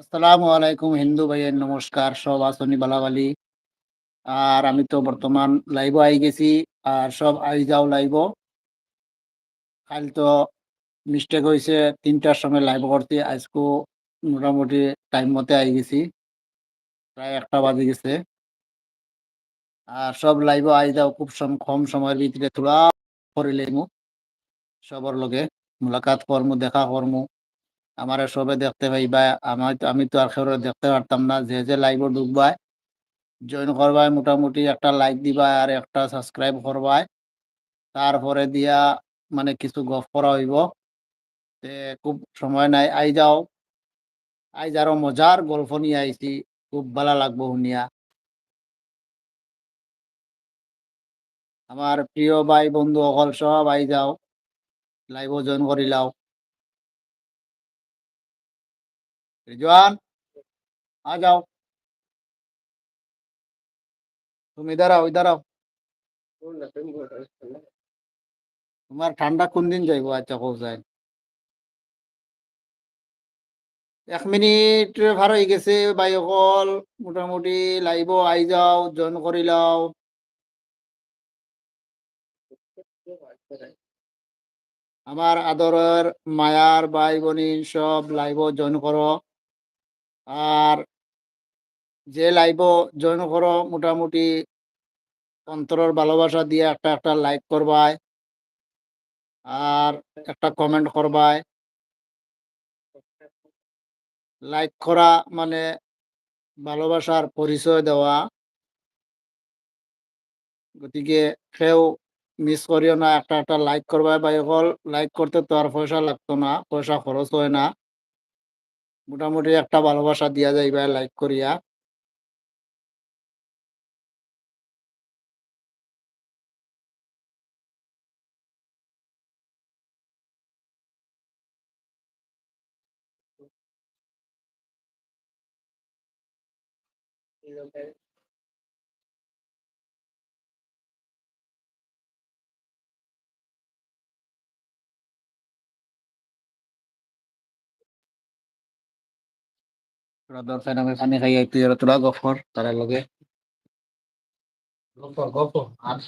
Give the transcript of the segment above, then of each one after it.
আসসালামু আলাইকুম হিন্দু ভাইয়ের নমস্কার, সব আসনি বালাবালি। আর আমি তো বর্তমান লাইভ আই গেছি, আর সব আই যাও লাইভ কাল তো মিস্টেক হয়েছে তিনটার সময় লাইভ করতে আজকু মোটামুটি টাইম মতে আই গেছি, প্রায় একটা বাজে গেছে। আর সব লাইভ আই যাও, খুব কম সময়ের ভিতরে থোড়া করে লাইমু, সবর লগে। মুলাকাত করমু, দেখা করমু। আমার সবে দেখতে পাইবা আমার আমি তো আর কেউ দেখতে পারতাম না। যে যে লাইভ ঢুকবায় জয়েন করবায় মোটামুটি একটা লাইক দিবা আর একটা সাবস্ক্রাইব করবায় তারপরে দিয়া মানে কিছু গপ করা হইব। খুব সময় নাই। আই যাও। আই যারো মজার গল্প নিয়ে আইছি, খুব ভালো লাগবো শুনিয়া। আমার প্রিয় ভাই, বন্ধু অকল সব আই যাও। লাইভ জয়েন করিলাও। রিজওয়ান, আ যাও। তুমি দাঁড়াও, ওই দাঁড়াও। তোমার ঠান্ডা কোন দিন যাইব? আচ্ছা কৌ যায় এক মিনিট ভার হয়ে গেছে, ভাই অকল। মোটামুটি লাইভ আই যাও, জয়েন করিলাও আমার আদরের মায়ার ভাই বোনিন সব লাইভ জয়েন করো। আর যে লাইভ জয়েন করো, মোটামুটি অন্তরের ভালোবাসা দিয়ে একটা একটা লাইক করবায় আর একটা কমেন্ট করবায় লাইক করা মানে ভালোবাসার পরিচয় দেওয়া। গতিকে কেউ মিস করিও না, একটা একটা লাইক করবাই বা সকল লাইক করতে তো আর পয়সা লাগতো না, পয়সা খরচ হয় না। মোটামুটি একটা ভালোবাসা দিয়া যাইবা লাইক করিয়া। তোরা দরকার আমি খানি খাই তুই তোরা গফর তারা লগে। গফর আর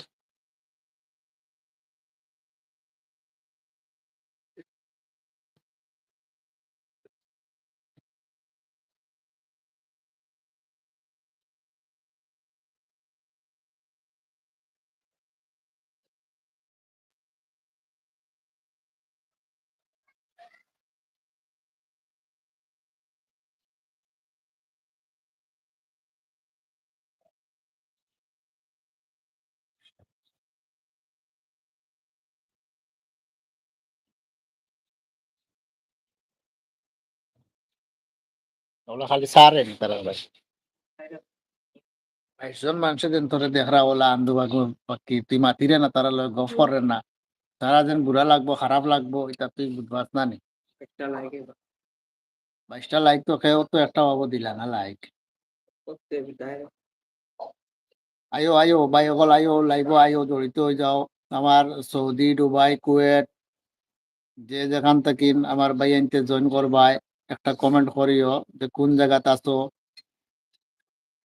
ওগুলো খালি সারে নি তারা বাস বাইশজন মানুষের দিন তোরে দেখরা ওলা আন্দু বাকি তুই মাতিরে না তারা লগে গফরের না তারা যেন বুড়া লাগবো খারাপ লাগবো এটা তুই বুঝবাস না নি বাইশটা লাইক তো খেয়েও তো একটা পাবো দিলা না লাইক আয়ো আয়ো ভাই অকল আয়ো লাইভ আয়ো জড়িত হয়ে যাও আমার সৌদি দুবাই কুয়েট যে যেখান থেকে আমার ভাই আনতে জয়েন করবাই একটা কমেন্ট করিও যে কোন জায়গাত আছো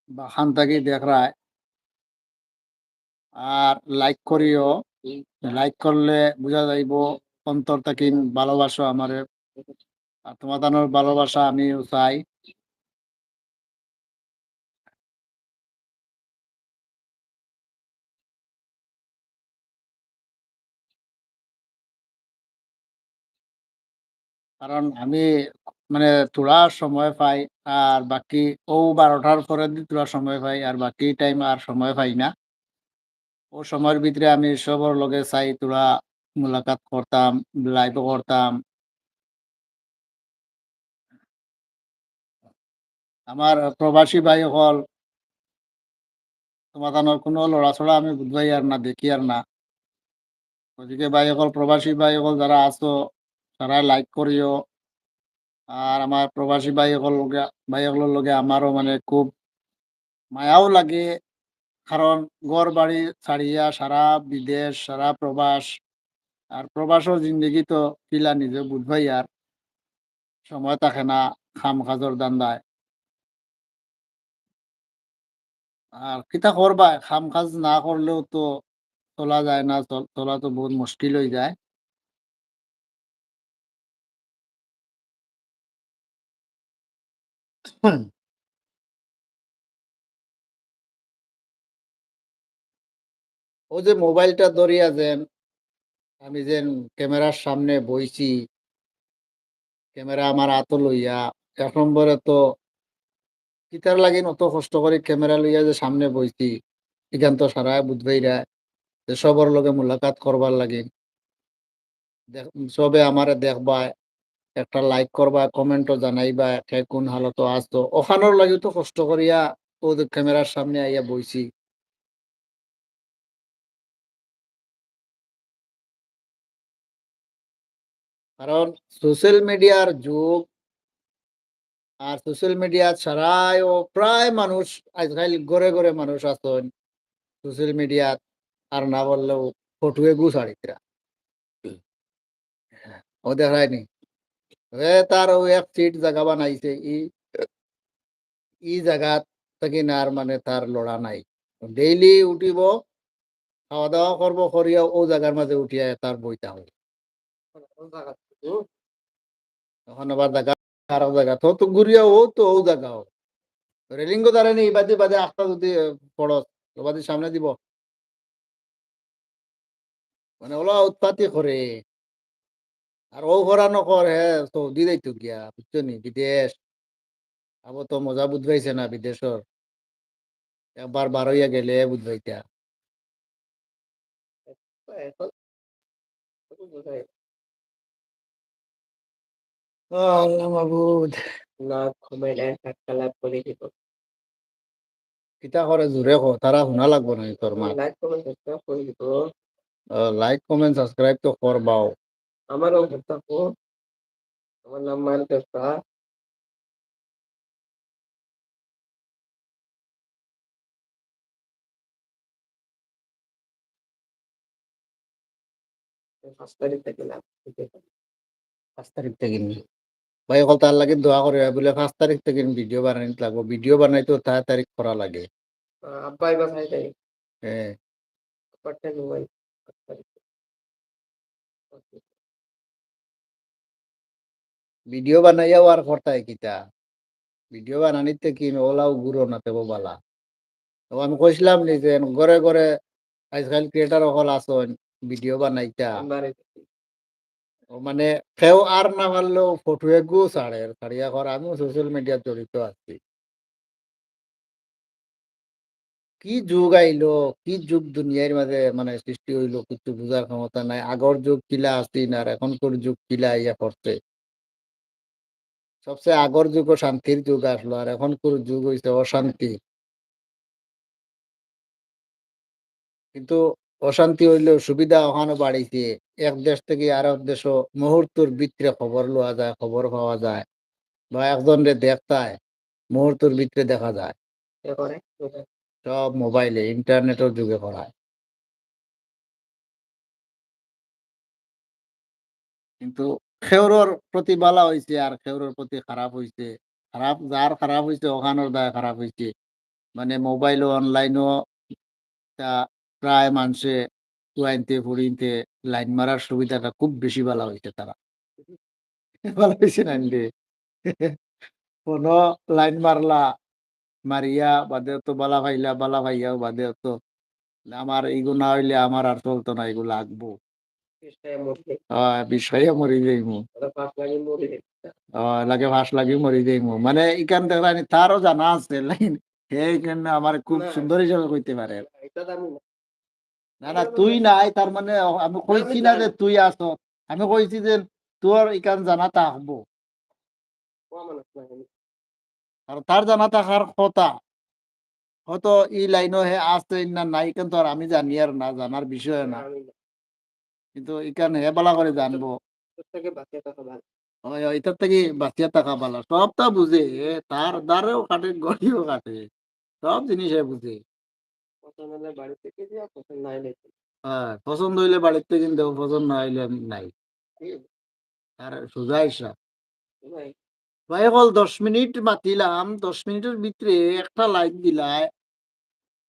বা খান থেকে দেখরায় আর লাইক করিও। লাইক করলে বোঝা যাইব অন্তর থেকে ভালোবাসো আমারে। আর তোমাদের ভালোবাসা আমিও চাই। কারণ আমি মানে তোরা সময় পাই আর বাকি ও বারোটার পরে দি তোরা সময় পাই আর বাকি টাইম আর সময় পাই না। ও সময়ের ভিতরে আমি সবর লগে চাই তোরা মুলাকাত করতাম লাইভ করতাম। আমার প্রবাসী ভাই হল তোমাদের কোনো লড়াছড়া আমি বুঝবাই আর না, দেখি আর না। ওদিকে ভাই হল প্রবাসী ভাই হল যারা আছো তারা লাইক করিও আর আমার প্রবাসী ভাই হল লগে আমারও মানে খুব মায়াও লাগে। কারণ ঘর বাড়ি ছাড়িয়া সারা বিদেশ, সারা প্রবাস, আর প্রবাসও জিন্দগি তো কিলা নিজে বুঝবাই আর সময় থাকে না খাম খাজর দান্দায়। আর কিতা করবা, খাম কাজ না করলেও তো চলা যায় না চলা তো বহুত মুশকিল হয়ে যায়। ও যে মোবাইলটা ধরিয়া যেন, আমি যেন ক্যামেরার সামনে বইছি, ক্যামেরা আমার হাত লইয়া, এক নম্বরে তো কিতার লাগিন অত কষ্ট করে ক্যামেরা লইয়া যে সামনে বইছি, এখান তো সারা বুধবাইরা যে সবর লগে মুলাকাত করবার দেখ- সবে আমারে দেখবা একটা লাইক করবা কমেন্টও জানাইবা, কে কোন হালত আসতো ওখানোর লাগে তো কষ্ট করিয়া ও ক্যামেরার সামনে আইয়া বইছি। কারণ সোশ্যাল মিডিয়ার যুগ, আর সোশ্যাল মিডিয়া ছাড়াই ও প্রায় মানুষ, আজকাল ঘরে ঘরে মানুষ আছেন সোশ্যাল মিডিয়াত আর না বললেও ফটুয়ে গু ছাড়িতরা ও দেখায়নি। তার এক সিট জায়গা বানাইছে ই ই মানে তার লড়া নাই ডেইলি উঠিব খাওয়া দাওয়া করব করিয়া ও জায়গার মাঝে উঠিয়া তার হবে তো বাদে আখটা সামনে দিব মানে ওলা উৎপাতি করে আর ও করানো কর হ্যাঁ সৌদি যাইতো গিয়া বুঝছ নি? বিদেশ। আবো তো মজা বুঝবাইছে না বিদেশর একবার বার হইয়া গেলে বুঝবাইতা। কিতা করে জোরে কো তারা শুনা লাগবো না তোর মা লাইক কমেন্ট সাবস্ক্রাইব তো করবাও আমারও থাকো আমার নাম মানতেছা পাঁচ তারিখ থেকে লাভ পাঁচ তারিখ থেকে নি। ভাই অকল তার লাগে দোয়া করে বলে পাঁচ তারিখ থেকে ভিডিও বানাইতে লাগবো। ভিডিও বানাইতেও তার তারিখ করা লাগে। আব্বা এবার খাই তাই হ্যাঁ। মোবাইল পাঁচ তারিখ। ভিডিও বানাইয়াও আর করতাই কিতা? ভিডিও বানানিতে কি ওলাও গুরো না তেবো বালা? তো আমি কইছিলাম নি যে ঘরে ঘরে আজকাল ক্রিয়েটার অকল আসন ভিডিও বানাইতা। মানে কেউ আর না পারলেও ফটো একগু ছাড়ে, ছাড়িয়া কর আমিও সোশ্যাল মিডিয়া জড়িত আছি। কি যুগ আইলো, কি যুগ দুনিয়ার মাঝে মানে সৃষ্টি হইল, কিছু বুঝার ক্ষমতা নাই। আগর যুগ কিলা আসিন আর এখনকার যুগ কিলা ইয়া করছে। সবচেয়ে আগর যুগ শান্তির যুগ আসলো আর এখনকার যুগ হইছে অশান্তি। কিন্তু অশান্তি হইলেও সুবিধা ওখানে বাড়িছে। এক দেশ থেকে আর এক দেশ মুহূর্তের ভিতরে খবর লওয়া যায় খবর পাওয়া যায় বা একজনরে দেখতায় মুহূর্তের ভিতরে দেখা যায়। সব মোবাইলে ইন্টারনেটের যুগে করায় কিন্তু খেউরর প্রতি বালা হয়েছে আর খেউরর প্রতি খারাপ হয়েছে খারাপ যার খারাপ হয়েছে ওখানোর দায় খারাপ হয়েছে মানে মোবাইলও অনলাইনও তা প্রায় মানুষে টুয়াইনতে ফুড়িনতে লাইন মারার সুবিধাটা খুব বেশি ভালো হয়েছে তারা। ভালো হয়েছে না রে কোন লাইন মারলা মারিয়া বাদে তো বালা ভাইলা বালা ভাইয়াও বাদে তো আমার এগুলো না হইলে আমার আর চলতো না এগুলো লাগবো আহ, বিষয়ে মরি লাগে লাগে মরি মানে এখান থেকে তারও জানা আছে লাইন। সেই জন্য আমার খুব সুন্দর হিসাবে কইতে পারে। না। না তুই নাই তার মানে আমি কইছি না যে তুই আস আমি কইছি যে তোর ইকান জানা তা মানুষ আর তার জানা থাকার কথা হয়তো ই লাইনও হে আসতে না নাই কিন্তু আর আমি জানি আর না জানার বিষয় না। কিন্তু হে বলা করে জানব থেকে থাকা এটার থেকে বাঁচিয়া থাকা ভালো সবটা বুঝে তার দ্বারেও কাটে গড়িও কাটে। সব জিনিসে বুঝে থেকে হ্যাঁ পছন্দ হইলে বাড়িতে কিনতে হবে, পছন্দ না হইলে নাই আর সোজা হিসাব ভাই হল দশ মিনিট মাতিলাম দশ মিনিটের ভিতরে একটা লাইট দিলায়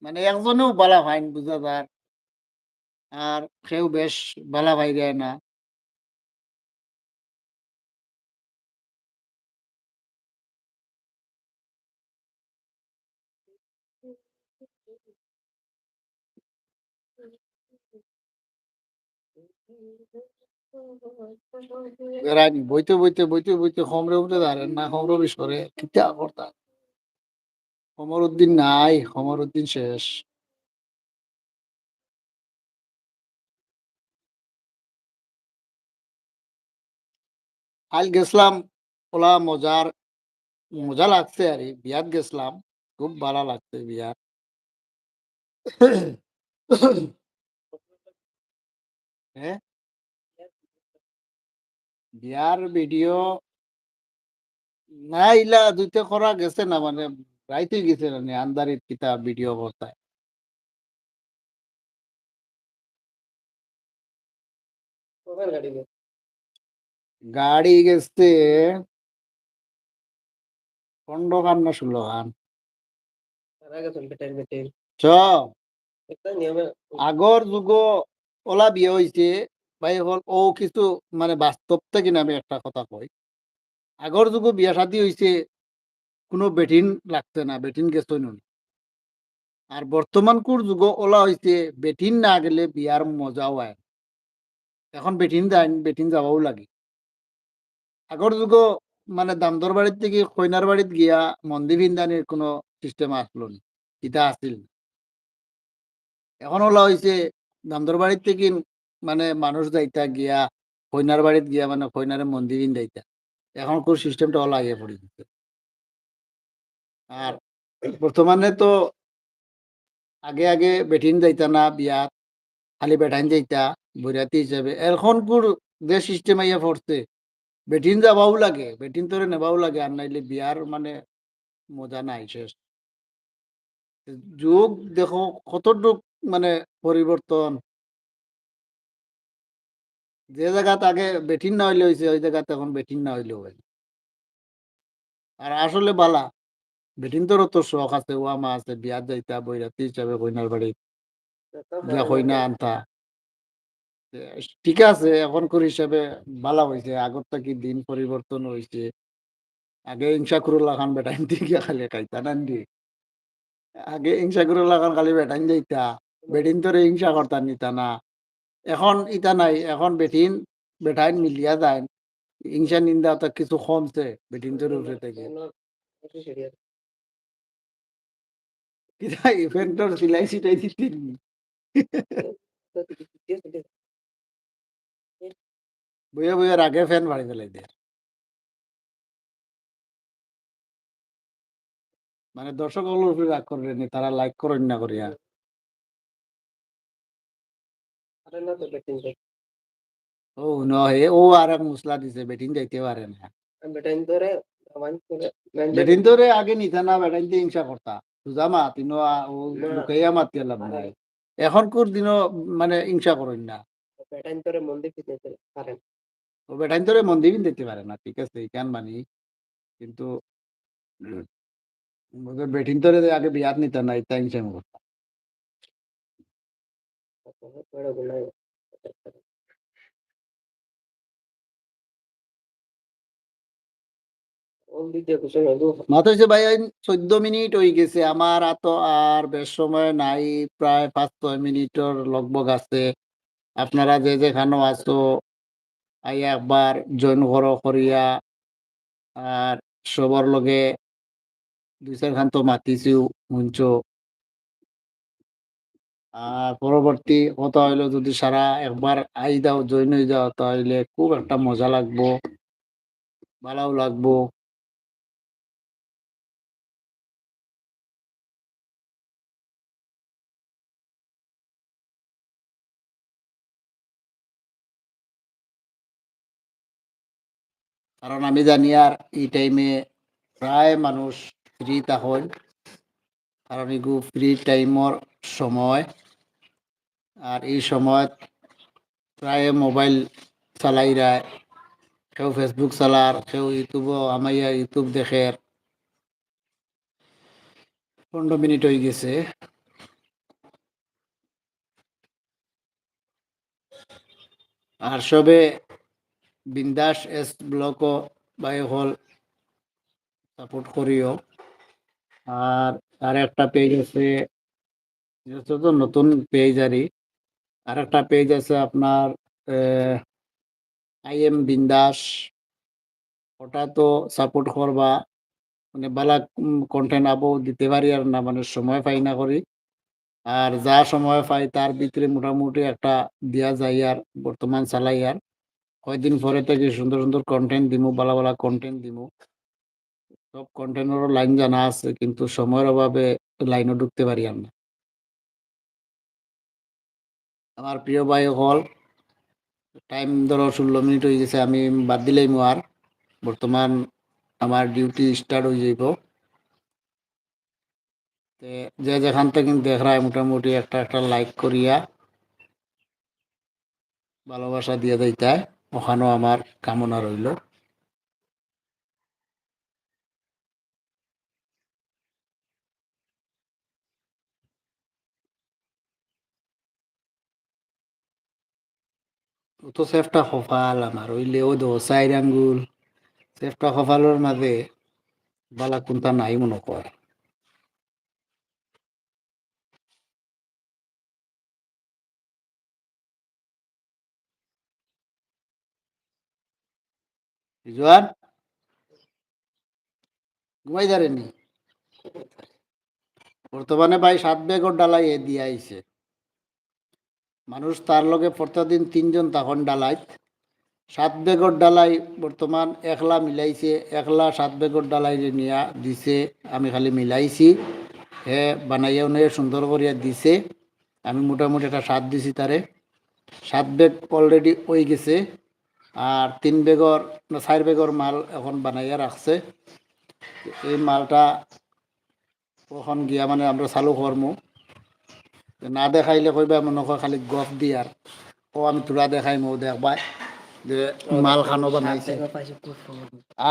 মানে একজনেও বালা ভাইন বুঝা যার আর কেউ বেশ বালা ভাই যায় না। বইতে বইতে বইতে বইতে খমরে উঠে দাঁড়েন না খমর বিষ করে কিতা করতা খমর উদ্দিন নাই খমর উদ্দিন শেষ। কাল গেছিলাম ওলা মজার, মজা লাগছে আর বিয়াত গেছিলাম খুব ভালো লাগছে বিয়াত। হ্যাঁ? বিয়ার ভিডিও না, ইলা দুইতে করা গেছে না মানে রাইতে গেছে না আন্দারিত কিতা ভিডিও কখন গাড়ি গাড়ি গেছে। পনেরো খান না ষোলো খান তারা গেছেন বেটার বেটের চ। একটা নিয়মে আগর যুগ ওলা বিয়ে হয়েছে ভাই হল ও কিছু মানে বাস্তব থেকে আমি একটা কথা কই আগর যুগ বিয়া শাদী হয়েছে কোনো বেটিন লাগছে না, বেটিন গেছে নুন। আর বর্তমান কুর যুগ ওলা হয়েছে বেটিন না গেলে বিয়ার মজাও আয়। এখন বেটিন যায়, বেটিন যাওয়াও লাগে। আগর যুগ মানে দামদর বাড়ির থেকে কইনার বাড়িত গিয়া মন্দির ভিন্দানির কোনো সিস্টেম আসলো না? ইটা আসিল এখন ওলা হয়েছে দামদর বাড়ির থেকে মানে মানুষ যাইতা গিয়া কইনার বাড়িত গিয়া মানে কইনারে মন্দির যাইতা এখন কোন সিস্টেমটা ওলা আগে পড়ে দিতে আর বর্তমানে তো আগে আগে বেটিন যাইতা না, বিয়াত, খালি বেটাইন যাইতা বৈরাতি হিসাবে এখন কোর যে সিস্টেম আইয়া পড়ছে বেটিন যাবাও লাগে বেটিন তোরে নেবাও লাগে আর নাইলে বিয়ার মানে মজা নাই শেষ। যুগ দেখো কতটুক মানে পরিবর্তন। যে জায়গাত আগে বেটিন না হইলে হয়েছে ওই জায়গাতে এখন বেটিন না হইলেও হয় আর আসলে বালা বেটিন তোর তো শখ আছে ওয়ামা আছে বিয়াত যাইতা বৈরাতি হিসাবে কইনার বাড়ি কইনা আনতা। ঠিক আছে, এখন এখনকার হিসাবে বালা হয়েছে আগর থেকে দিন পরিবর্তন হয়েছে আগে ইংসা কুরুল্লা খান বেটাইন দিয়ে খালি খাইতা নান্দি আগে ইংসা কুরুল্লা খান খালি বেটাইন যাইতা। বেটিন তোরে হিংসা করতা নিতা না। এখন ইটা নাই, এখন বেটিন, বেটাইন মিলিয়া যায় হিংসা নিন্দা তো কিছু কমছে, বেটিন তোর উঠে থেকে। ইভেন্টর সিলাই সিটাই দিতে বইয়া বইয়া আগে ফ্যান বাড়ি ফেলাই দেয়। মানে দর্শক উপরে রাগ করবেন না, তারা লাইক করেন না করিয়া। ও নহে ও আর এক মুসলা দিছে বেটিন যাইতে পারে না। বেটাইন ধরে আগে নিতা না বেটাইন দিয়ে হিংসা করতা। সুজা মা তিনো ও লুকাইয়া মাতি লাভ নাই। এখন কোর দিনও মানে হিংসা করেন না। বেটাইন ধরে মন্দির পারেন ও বেটাইন তোরে মন্দির দিতে পারে না। ঠিক আছে কেন মানি কিন্তু বেটিন তোরে আগে বিয়াত নিতা না ইতা হিংসা করতা বড় গুণাই ওই ভিডিও কিছু হলো মাথায় ভাই চোদ্দ মিনিট হয়ে গেছে। আমার আর বেশ সময় নাই প্রায় পাঁচ ছয় মিনিটের লগবগ আছে। আপনারা যে যেখানে আছো আই একবার জয়েন করো, করিয়া আর সবার লগে দুই চারখান তো মাতিছিও মঞ্চ আর পরবর্তী কথা হইল, যদি সারা একবার আই দাও, জয়েন হয়ে যাও, তাহলে খুব একটা মজা লাগবো, ভালোও লাগবো। কারণ আমি জানি আর এই টাইমে প্রায় মানুষ ফ্রি তখন কারণ এগু ফ্রি টাইমর সময়। আর এই সময় প্রায় মোবাইল চালাইরা কেউ ফেসবুক চালার, কেউ ইউটিউবও আমাইয়া ইউটিউব দেখে। পনেরো মিনিট হয়ে গেছে। আর সবে বিন্দাস এস ব্লকও বাই হল সাপোর্ট করিও। আর আর একটা পেজ আছে তো নতুন পেজ আরই। আর একটা পেজ আছে আপনার আই এম বিন্দাস। ওটা তো সাপোর্ট করবা মানে বালা কন্টেন্ট আবো দিতে পারি আর না মানে সময় পাই না করি। আর যা সময় পাই তার ভিতরে মোটামুটি একটা দেওয়া যায় আর বর্তমান চালাই আর। কয়দিন পরে থেকে সুন্দর সুন্দর কন্টেন্ট দিমু, বালা বালা কন্টেন্ট দিমু। সব কন্টেন্টেরও লাইন জানা আছে, কিন্তু সময়ের অভাবে লাইনও ঢুকতে পারি না। আমার প্রিয় ভাই হল টাইম ধরো ষোলো মিনিট হয়ে গেছে, আমি বাদ দিলেই আর। বর্তমান আমার ডিউটি স্টার্ট হয়ে যাইব। যে যেখান থেকে দেখ রায় মোটামুটি একটা একটা লাইক করিয়া ভালোবাসা দিয়ে দিতে ওখানেও আমার কামনা রইল। তো সেফটা কপাল আমার হইলে ও দো চাইর আঙ্গুল সেফটা কপালের মাঝে বালা কোনটা নাই মনে কয় রিজওয়ান ঘুমাই যারেনি বর্তমানে ভাই সাত বেগর ডালাই এ দিয়ে আইছে। মানুষ তার লগে প্রতিদিন তিনজন তখন ডালাই সাত বেগর ডালাই বর্তমান একলা মিলাইছে, একলা সাত বেগর ডালাই নিয়া দিছে, আমি খালি মিলাইছি। হে বানাইয়াও নিয়ে সুন্দর করিয়া দিছে। আমি মোটামুটি একটা সাত দিছি তারে। সাত বেগ অলরেডি হয়ে গেছে। আর তিন বেগর চার বেগর মাল এখন বানাইয়া রাখছে। এই মালটা ওখান গিয়া মানে আমরা চালু করমু। না দেখাইলে কইবা মনে হয় খালি গপ দিয়ার। ও আমি তোরা দেখাইমু দেখবাই যে মাল খানো বানাইছে।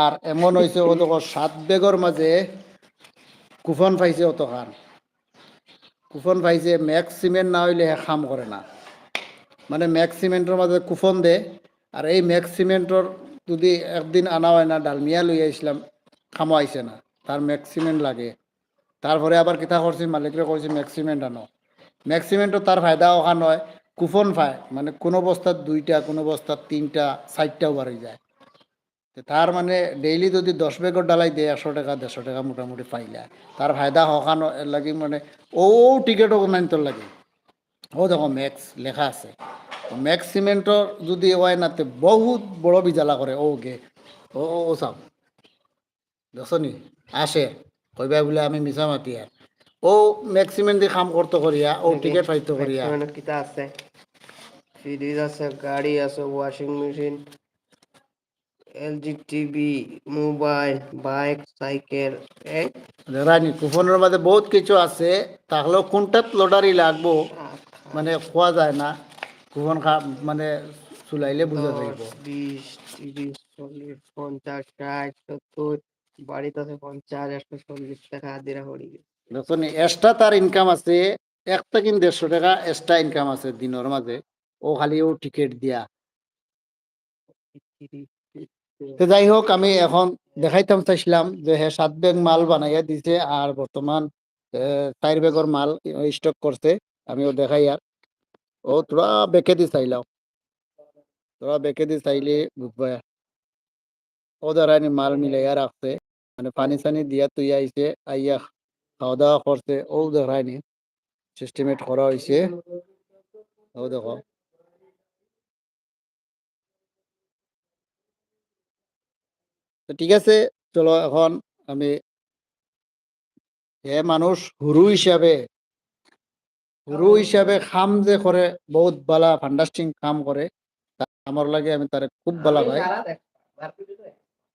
আর এমন হয়েছে ও দেখো, সাত বেগর মাঝে কুফন পাইছে অত খান কুফন পাইছে ম্যাক্সিমেন্ট না হইলে খাম করে না। মানে ম্যাক্সিমেন্টের মাঝে কুফন দে। আর এই ম্যাক্সিমেন্টর যদি একদিন আনা হয় না, ডালমিয়া লই আইসলাম খামো আইছে না তার ম্যাক্সিমেন্ট লাগে। তারপরে আবার কিতা করছি মালিকরে কইছি ম্যাক্সিমেন্ট আনো। ম্যাক্সিমেন্টও তার ফায়দা ওখান হয় কুপন পায়। মানে কোনো বস্তার দুইটা, কোনো বস্তার তিনটা চারটাও বাড়ি যায়। তার মানে ডেইলি যদি দশ বেগর ডালাই দেয় একশো টাকা দেড়শো টাকা মোটামুটি পাইলা তার ফায়দা হকান লাগি মানে ও টিকেটও নাইনতর লাগে। ও দেখো ম্যাক্স লেখা আছে। ম্যাক্স সিমেন্টর যদি হয় না তে বহুত বড় বিজালা করে ও গে ও ও ও চাও দেখছনি? আসে। কইবা বলে আমি মিছা মাতি আর ও ম্যাক্সিমেন্ট দিয়ে কাম করতে করিয়া ও টিকেট পাইতে করিয়া কিতা আছে? ফ্রিজ আছে গাড়ি আছে washing machine LG TV mobile bike cycle রানি কুপনের মাঝে বহুত কিছু আছে। তাহলেও কোনটাত লটারি লাগবো? মানে খোয়া যায় না কুপন খা মানে চুলাইলে বুঝা যাইব বিশ তিরিশ চল্লিশ পঞ্চাশ ষাট সত্তর বাড়িতে আছে পঞ্চাশ একশো চল্লিশ টাকা আদিরা হরি দেখুন এক্সট্রা তার ইনকাম আছে এক থেকে দেড়শো টাকা এক্সট্রা ইনকাম আছে দিনের মাঝে ও খালি ও টিকিট দিয়া। তো যাই হোক আমি এখন দেখাইতাম চাইছিলাম যে হ্যাঁ সাত ব্যাগ মাল বানাইয়া দিছে আর বর্তমান চার ব্যাগর মাল স্টক করছে আমিও দেখাই আর। ও, তোরা বেঁকে দি চাইলাম তোরা বেঁকে দি চাইলে বুঝবা ও দাঁড়ানি মাল মিলাইয়া রাখছে। মানে পানি সানি দিয়া তুই আইছে, আইয়া খাওয়া দাওয়া করছে, ও দেখায়নি সিস্টেমেট করা হয়েছে ও দেখো। ঠিক আছে, চলো এখন আমি হে মানুষ হুরু হিসাবে হুরু হিসাবে খাম যে করে বহুত বালা ফান্ডাস্টিং কাম করে তা আমার লাগে আমি তারে খুব বালা ভাই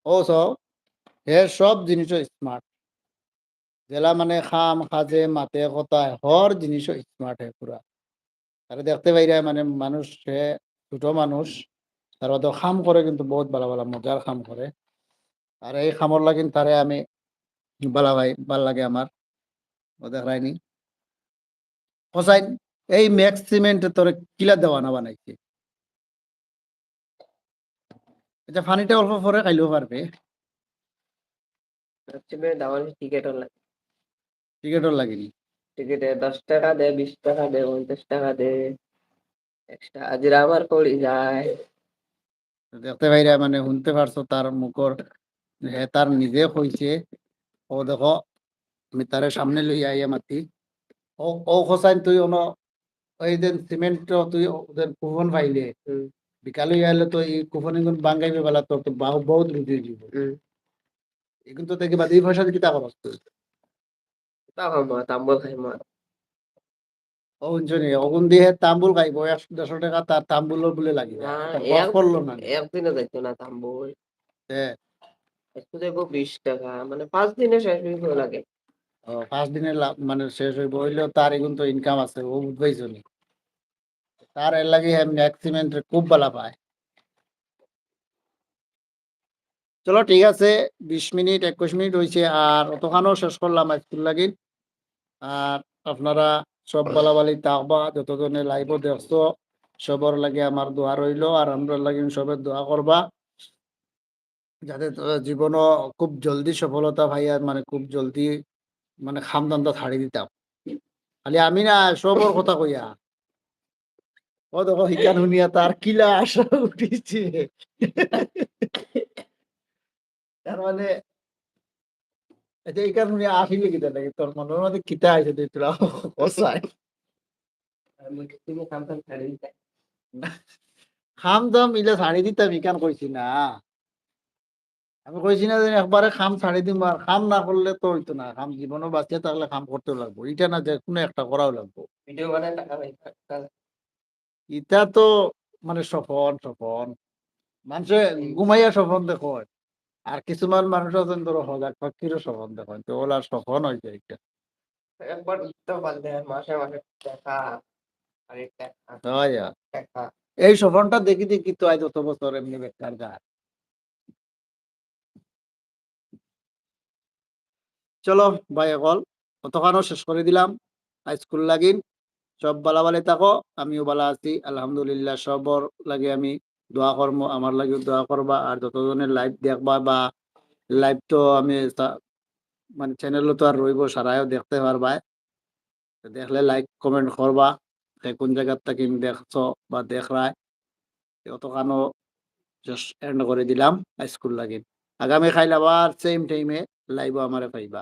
ও সব হে সব জিনিস স্মার্ট জেলা মানে খাম খাজে মাতে কথায় হর জিনিসও স্মার্ট হে পুরা। তারা দেখতে পাইরা মানে মানুষ হে ছোট মানুষ তার মধ্যে খাম করে কিন্তু বহুত ভালো বালা মজার খাম করে। আর এই খামর লাগিন তারে আমি বালা ভাই ভালো লাগে আমার। ও দেখায়নি হোসাইন এই ম্যাক্স সিমেন্ট তোরে কিলা দেওয়া না বানাইছে। এটা পানিটা অল্প পরে খাইলেও পারবে। টিকেটর লাগেনি। টিকিটে দশ টাকা দে বিশ টাকা দে পঞ্চাশ টাকা দে হাজিরা আমার যায়। দেখতে ভাইরা মানে শুনতে পারছ তার মুখর হে তার নিজে কইছে ও দেখো আমি তারে সামনে লই আইয়া মাতি ও হোসাইন তুই অন ওই যে সিমেন্ট তুই ওদের কুপন পাইলে। বিকালে আইলে তো এই কুপন এগুন বাঙ্গাইবে বেলা তোর তো বাহু বহুত রুটি দিব এগুন তো দেখি বাদি পয়সা দিতে তা খরচ তুই। তাও খাই মা ও শুনছনি অগুন দিয়ে তাম্বুল খাইব একশো দেড়শো টাকা তার তাম্বুলের বলে লাগিব না, তা করল একদিনে যাইতো না তাম্বল হ্যাঁ বিশ টাকা মানে পাঁচ দিনে শেষ হইতে লাগে। পাঁচ দিনের মানে শেষ হইব হইলেও তার এখন তো ইনকাম আছে, ও বুঝবাইছো নি তার এর লাগে এমনি ম্যাক্সিমেন্ট খুব ভালো পায়। চলো ঠিক আছে, বিশ মিনিট, একুশ মিনিট হয়েছে আর অতখানও শেষ করলাম স্কুল লাগি। আর আপনারা সব বলাবালি তাকবা যতজনে লাইভ দেখছ, সবর লাগে আমার দোয়া রইল, আর আমরা লাগে সবের দোয়া করবা। যাতে জীবনও খুব জলদি সফলতা ভাইয়া মানে খুব জলদি মানে খামদান্দা ছাড়ি দিতাম। খালি আমি না সবর কথা কইয়া, ও দেখো হিকান শুনিয়া তার কিলা আশা উঠিছে। তার মানে এটা এই কারণে আসিলে কিতা লাগে তোর মনের মধ্যে কিতা আছে তুই তোরা কাম কাম ছাড়ি ইলে ছাড়ি দিতাম ইকান কইছি না। আমি কইছি না যে একবারে খাম ছাড়ি দিম আর খাম না করলে তো হইতো না। খাম জীবনও বাঁচিয়ে থাকলে খাম করতে লাগবো। এটা না যে কোনো একটা করাও লাগবো। ইটা তো মানে সফন সফন মানুষে ঘুমাইয়া সফন দেখো আর কিছুমান মানুষ আছেন ধরো হজাক পাখিরও সফন দেখো তো ওলা সফন হয়ে যায় এটা একবার তো মাসে মাসে টাকা আর। টাকা এই সফনটা দেখি দেখি তো আজ অত বছর এমনি বেকার যায়। চলো ভাই অকল অতখানও শেষ করে দিলাম। স্কুল লাগিন। সব বালা বালে থাকো, আমিও বালা আছি। আলহামদুলিল্লাহ, সবর লাগে আমি। দোয়া কর্ম, আমার লাগে দোয়া করবা। আর যতজনের লাইভ দেখবা বা লাইভ তো আমি মানে চ্যানেলও তো আর রইব সারাইও দেখতে পারবা দেখলে লাইক কমেন্ট করবা কোন জায়গার থেকে দেখছ বা দেখরায়। অতখানও জাস্ট এন্ড করে দিলাম স্কুল লাগিন। আগামী খাইল আবার সেম টাইমে লাইভ আমারে পাইবা।